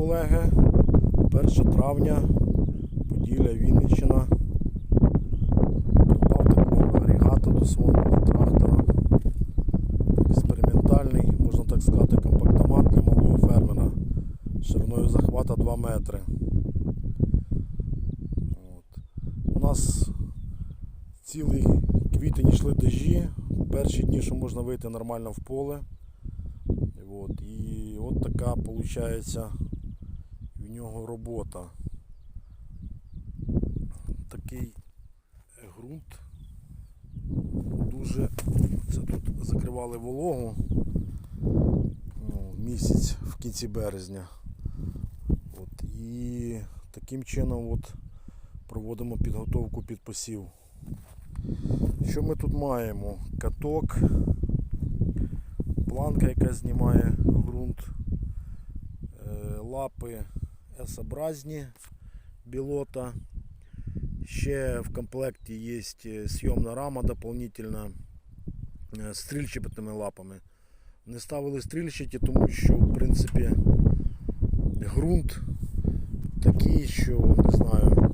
колеги. 1 травня, Поділля, Вінниччина. Придбав такого агрегата до свого трактора. Експериментальний, можна так сказати, компактомат для малого фермера. Шириною захвата 2 метри. От. У нас цілий квітень йшли дожі. Перші дні, що можна вийти нормально в поле. От. І от така виходить нього робота. Такий ґрунт. Дуже це тут закривали вологу ну, місяць в кінці березня. От. І таким чином от проводимо підготовку під посів. Що ми тут маємо? Каток, планка, яка знімає ґрунт, е, лапи S-образні білота. Ще в комплекті є сйомна рама дополнительна е, з стрільчатими лапами. Не ставили стрільчаті, тому що в принципі ґрунт такий, що не знаю,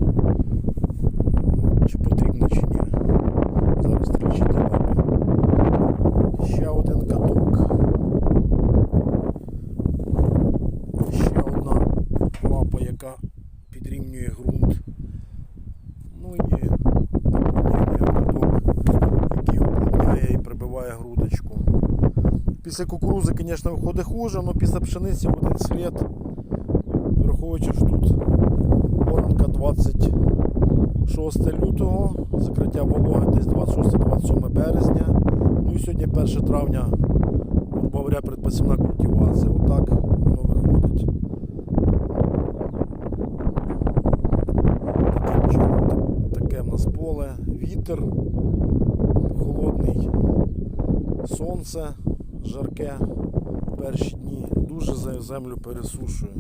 чи потрібно чи ні. Зараз стрільчаті лапи. Ще один каток. Ще одна лапа, яка підрівнює ґрунт. Ну і який уплотняє і прибиває грудочку. Після кукурузи, звісно, виходить хуже, але після пшениці в один слід, враховуючи, що тут оранка 26 лютого, закриття вологи десь 26-27 березня. Ну і сьогодні 1 травня, грубо говоря, предпосівна культивація. Отак воно виходить. Таким чином, так- таке в нас поле, вітер холодний, сонце жарке перші дні, дуже землю пересушує.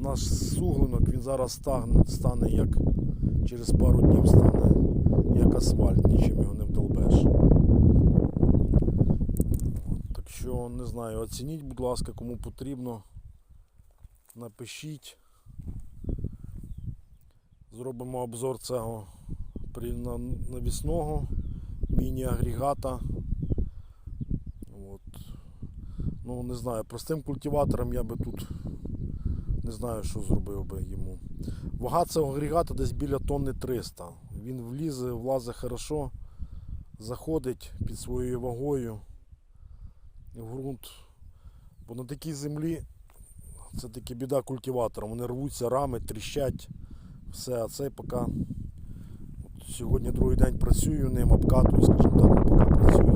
Наш суглинок він зараз стане, як через пару днів стане як асфальт, нічим його не вдолбеш. Так що не знаю, оцініть, будь ласка, кому потрібно. Напишіть. Зробимо обзор цього навісного міні-агрегата. Ну, не знаю, простим культиватором я би тут не знаю, що зробив би йому. Вага цього агрегата десь біля тонни 300. Він влізе, влазить хорошо, заходить під своєю вагою в ґрунт. Бо на такій землі це таки біда культиватором. Вони рвуться, рами, тріщать. Все, а цей поки сьогодні другий день працюю ним, обкатую, скажімо так, поки працює.